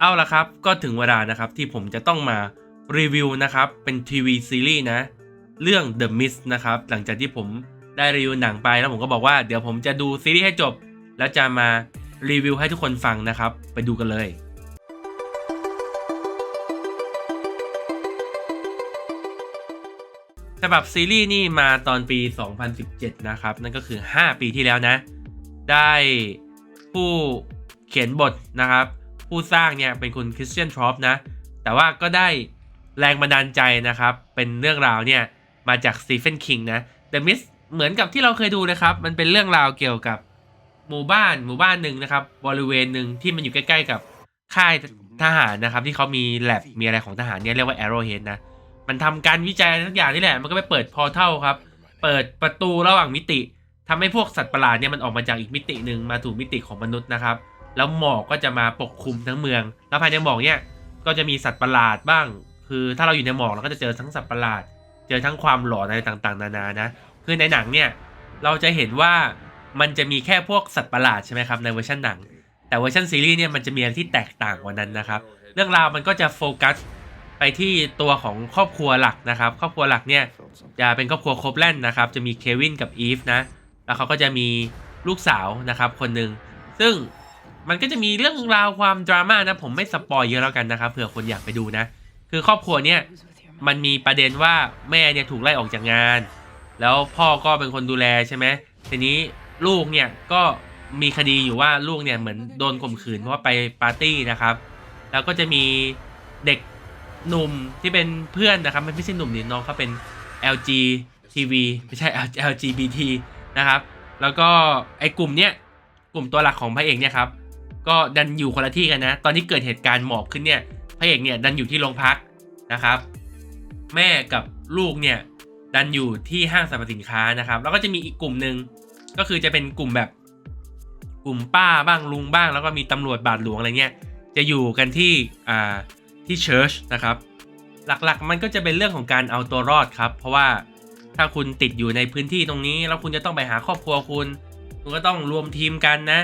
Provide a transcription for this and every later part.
เอาละครับ ก็ถึงเวลานะครับที่ผมจะต้องมารีวิวนะครับ เป็นทีวีซีรีส์นะ เรื่อง The Mist นะครับ หลังจากที่ผมได้รีวิวหนังไปแล้วผมก็บอกว่าเดี๋ยวผมจะดูซีรีส์ให้จบ แล้วจะมารีวิวให้ทุกคนฟังนะครับ ไปดูกันเลยฉบับซีรีส์นี่มาตอนปี 2017 นะครับ นั่นก็คือ 5 ปีที่แล้วนะ ได้ผู้เขียนบทนะครับ ผู้สร้างเนี่ยเป็นคุณคริสเตียนทรอปนะ แต่ว่าก็ได้แรงบันดาลใจนะครับ เป็นเรื่องราวเนี่ยมาจากสตีเฟนคิงนะ The Mist เหมือนกับที่เราเคยดูนะครับ มันเป็นเรื่องราวเกี่ยวกับหมู่บ้านหมู่บ้านหนึ่งนะครับ บริเวณหนึ่งที่มันอยู่ใกล้ๆกับค่ายทหารนะครับ ที่เขามีแลบมีอะไรของทหารเนี่ยเรียกว่า Arrowhead นะมันทำการวิจัยทุกอย่างนี่แหละ มันก็ไปเปิดพอร์ทัลครับ เปิดประตูระหว่างมิติทำให้พวกสัตว์ประหลาดเนี่ยมันออกมาจากอีกมิติหนึ่งมาถูกมิติของมนุษย์นะครับ แล้วหมอกก็จะมาปกคลุมทั้งเมือง แล้วภายในหมอกเนี่ยก็จะมีสัตว์ประหลาดบ้าง คือถ้าเราอยู่ในหมอกเราก็จะเจอทั้งสัตว์ประหลาด เจอทั้งความหลอนอะไรต่างๆ นานานะ คือในหนังเนี่ยเราจะเห็นว่ามันจะมีแค่พวกสัตว์ประหลาดใช่ไหมครับในเวอร์ชันหนัง แต่เวอร์ชันซีรีส์เนี่ยมันจะมีอะไรที่แตกต่างกว่านั้นนะครับ เรื่องราวมันก็จะโฟกัสไปที่ตัวของครอบครัวหลักนะครับ ครอบครัวหลักเนี่ยจะเป็นครอบครัวโคบแลนด์นะครับ จะมีเควินกับอีฟนะ แล้วเขาก็จะมีลูกสาวนะครับคนหนึ่ง ซึ่ง มันก็จะมีเรื่องราวความดราม่านะผมไม่สปอยเยอะแล้วกันนะครับเผื่อคนอยากไปดูนะ คือครอบครัวเนี่ยมันมีประเด็นว่าแม่เนี่ยถูกไล่ออกจากงาน แล้วพ่อก็เป็นคนดูแลใช่ไหมทีนี้ลูกเนี่ยก็มีคดีอยู่ว่าลูกเนี่ยเหมือนโดนข่มขืนเพราะว่าไปปาร์ตี้นะครับ แล้วก็จะมีเด็กหนุ่มที่เป็นเพื่อนนะครับไม่ใช่หนุ่มนี่น้องเขาเป็น LG TV ไม่ใช่ LGBT นะครับ แล้วก็ไอ้กลุ่มเนี้ยกลุ่มตัวหลักของพระเอกเนี่ยครับ ก็ดันอยู่คนละที่กันนะ ตอนที่เกิดเหตุการณ์หมอบขึ้นเนี่ยพระเอกเนี่ยดันอยู่ที่โรงพักนะครับ แม่กับลูกเนี่ยดันอยู่ที่ห้างสรรพสินค้านะครับ แล้วก็จะมีอีกกลุ่มหนึ่งก็คือจะเป็นกลุ่มแบบกลุ่มป้าบ้างลุงบ้าง แล้วก็มีตำรวจบาทหลวงอะไรเงี้ยจะอยู่กันที่อ่าที่เชิร์ชนะครับ หลักๆมันก็จะเป็นเรื่องของการเอาตัวรอดครับ เพราะว่าถ้าคุณติดอยู่ในพื้นที่ตรงนี้ แล้วคุณจะต้องไปหาครอบครัวคุณ คุณก็ต้องรวมทีมกันนะ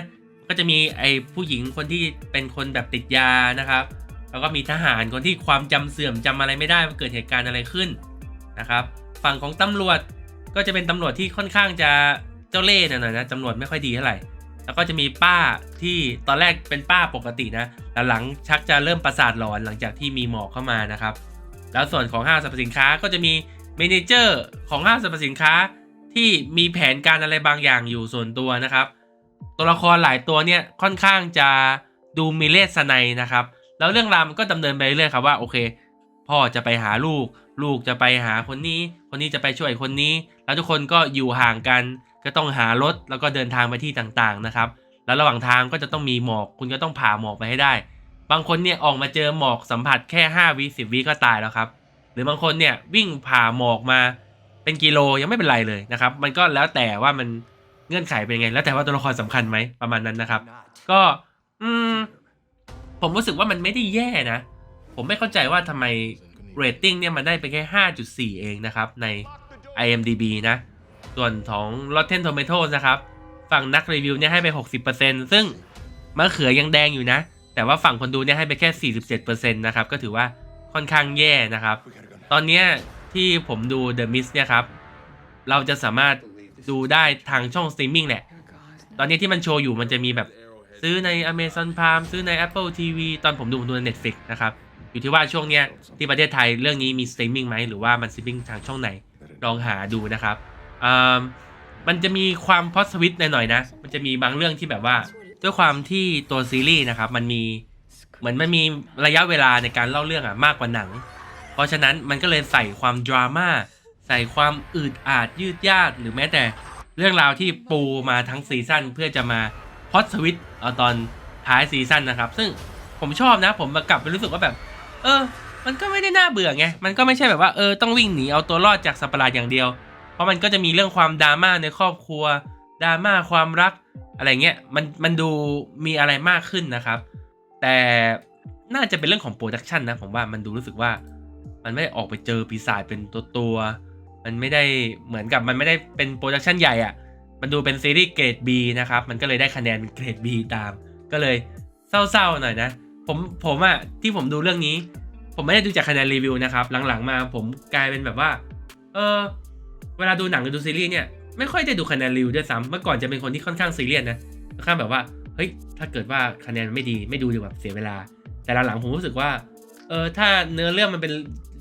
ก็จะมีไอ้ผู้หญิงคนที่เป็นคนแบบติดยานะครับ แล้วก็มีทหารคนที่ความจำเสื่อมจำอะไรไม่ได้ว่าเกิดเหตุการณ์อะไรขึ้นนะครับ ฝั่งของตำรวจก็จะเป็นตำรวจที่ค่อนข้างจะเจ้าเล่ห์หน่อยนะตำรวจไม่ค่อยดีเท่าไหร่แล้วก็จะมีป้าที่ตอนแรกเป็นป้าปกตินะแต่หลังชักจะเริ่มประสาทหลอนหลังจากที่มีหมอกเข้ามานะครับ แล้วส่วนของห้างสรรพสินค้าก็จะมีเมนเจอร์ของห้างสรรพสินค้าที่มีแผนการอะไรบางอย่างอยู่ส่วนตัวนะครับ ตัวละครหลายตัวเนี่ยค่อนข้างจะดูมีเลสไนนะครับ แล้วเรื่องราวมันก็ดำเนินไปเรื่อยๆครับว่าโอเค พ่อจะไปหาลูก ลูกจะไปหาคนนี้ คนนี้จะไปช่วยคนนี้ แล้วทุกคนก็อยู่ห่างกัน ก็ต้องหารถแล้วก็เดินทางไปที่ต่างๆนะครับ แล้วระหว่างทางก็จะต้องมีหมอกคุณก็ต้องผ่าหมอกไปให้ได้ บางคนเนี่ยออกมาเจอหมอกสัมผัสแค่5วิ10วิก็ตายแล้วครับ หรือบางคนเนี่ยวิ่งผ่าหมอกมาเป็นกิโลยังไม่เป็นไรเลยนะครับ มันก็แล้วแต่ว่ามัน เงื่อนไขเป็นยังไง แล้วแต่ว่าตัวละครสำคัญไหมประมาณนั้นนะครับ ก็อืมผมรู้สึกว่ามันไม่ได้แย่นะ ผมไม่เข้าใจว่าทำไมเรตติ้งเนี่ยมันได้ไปแค่ 5.4 เองนะครับ ใน IMDB นะ ส่วนของ Rotten Tomatoes นะครับ ฝั่งนักรีวิวเนี่ยให้ไป 60%ซึ่งมะเขือยังแดงอยู่นะ แต่ว่าฝั่งคนดูเนี่ยให้ไปแค่ 47%นะครับ ก็ถือว่าค่อนข้างแย่นะครับ ตอนเนี้ยที่ผมดู The Mist เนี่ยครับ เราจะสามารถ ดูได้ทางช่องสตรีมมิ่งแหละ ตอนนี้ที่มันโชว์อยู่มันจะมีแบบซื้อใน Amazon Prime ซื้อใน Apple TV ตอนผมดูผมดูใน Netflix นะครับ อยู่ที่ว่าช่วงเนี้ยที่ประเทศไทยเรื่องนี้มีสตรีมมิ่งไหมหรือว่ามันสตรีมมิ่งทางช่องไหนลองหาดูนะครับอ่ามันจะมีความพอสวิตหน่อยๆนะ มันจะมีบางเรื่องที่แบบว่าด้วยความที่ตัวซีรีส์นะครับมันมีเหมือนมันมีระยะเวลาในการเล่าเรื่องอะมากกว่าหนัง เพราะฉะนั้นมันก็เลยใส่ความดราม่า ใส่ความอืดอาดยืดยาดหรือแม้แต่เรื่องราวที่ปูมาทั้งซีซั่นเพื่อจะมาพอดสวิตเอาตอนท้ายซีซั่นนะครับ ซึ่งผมชอบนะ ผมมากลับไปรู้สึกว่าแบบ เออ มันก็ไม่ได้น่าเบื่อไง มันก็ไม่ใช่แบบว่าเออต้องวิ่งหนีเอาตัวรอดจากสัตว์ประหลาดอย่างเดียว เพราะมันก็จะมีเรื่องความดราม่าในครอบครัวดราม่าความรักอะไรเงี้ยมันมันดูมีอะไรมากขึ้นนะครับ แต่น่าจะเป็นเรื่องของโปรดักชันนะผมว่ามันดูรู้สึกว่า มันไม่ได้ออกไปเจอปีศาจเป็นตัวตัว มันไม่ได้เหมือนกับมันไม่ได้เป็นโปรดักชันใหญ่อะ่ะ มันดูเป็นซีรีส์เกรด B นะครับ มันก็เลยได้คะแนนเกรด B ตาม ก็เลยเศร้าๆหน่อยนะ ผมผมอะที่ผมดูเรื่องนี้ ผมไม่ได้ดูจากคะแนนรีวิวนะครับ หลังๆมาผมกลายเป็นแบบว่า เออเวลาดูหนังหรือดูซีรีส์เนี่ยไม่ค่อยได้ดูคะแนนรีวิวด้วยซ้ำเมื่อก่อนจะเป็นคนที่ค่อนข้างซีเรียสนะค่อนข้างแบบว่าเฮ้ยถ้าเกิดว่าคะแนนไม่ดีไม่ดูดีกว่าเสียเวลา แต่หลังๆผมรู้สึกว่าเออถ้าเนื้อเรื่องมันเป็น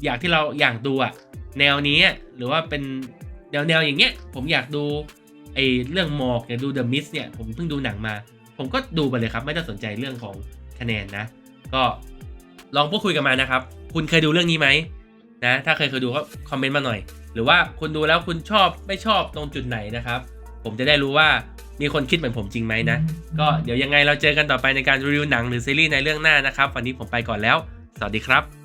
อย่างที่เราอยากดูอะ แนวนี้อะหรือว่าเป็นแนวแนวอย่างเงี้ย ผมอยากดูไอเรื่องหมอกอยากดู The Mist เนี่ยผมเพิ่งดูหนังมา ผมก็ดูไปเลยครับ ไม่ต้องสนใจเรื่องของคะแนนนะ ก็ลองพูดคุยกันมานะครับ คุณเคยดูเรื่องนี้ไหมนะถ้าเคยเคยดูก็คอมเมนต์มาหน่อย หรือว่าคุณดูแล้วคุณชอบไม่ชอบตรงจุดไหนนะครับ ผมจะได้รู้ว่ามีคนคิดเหมือนผมจริงไหมนะ ก็เดี๋ยวยังไงเราเจอกันต่อไปในการรีวิวหนังหรือซีรีส์ในเรื่องหน้านะครับ วันนี้ผมไปก่อนแล้ว สวัสดีครับ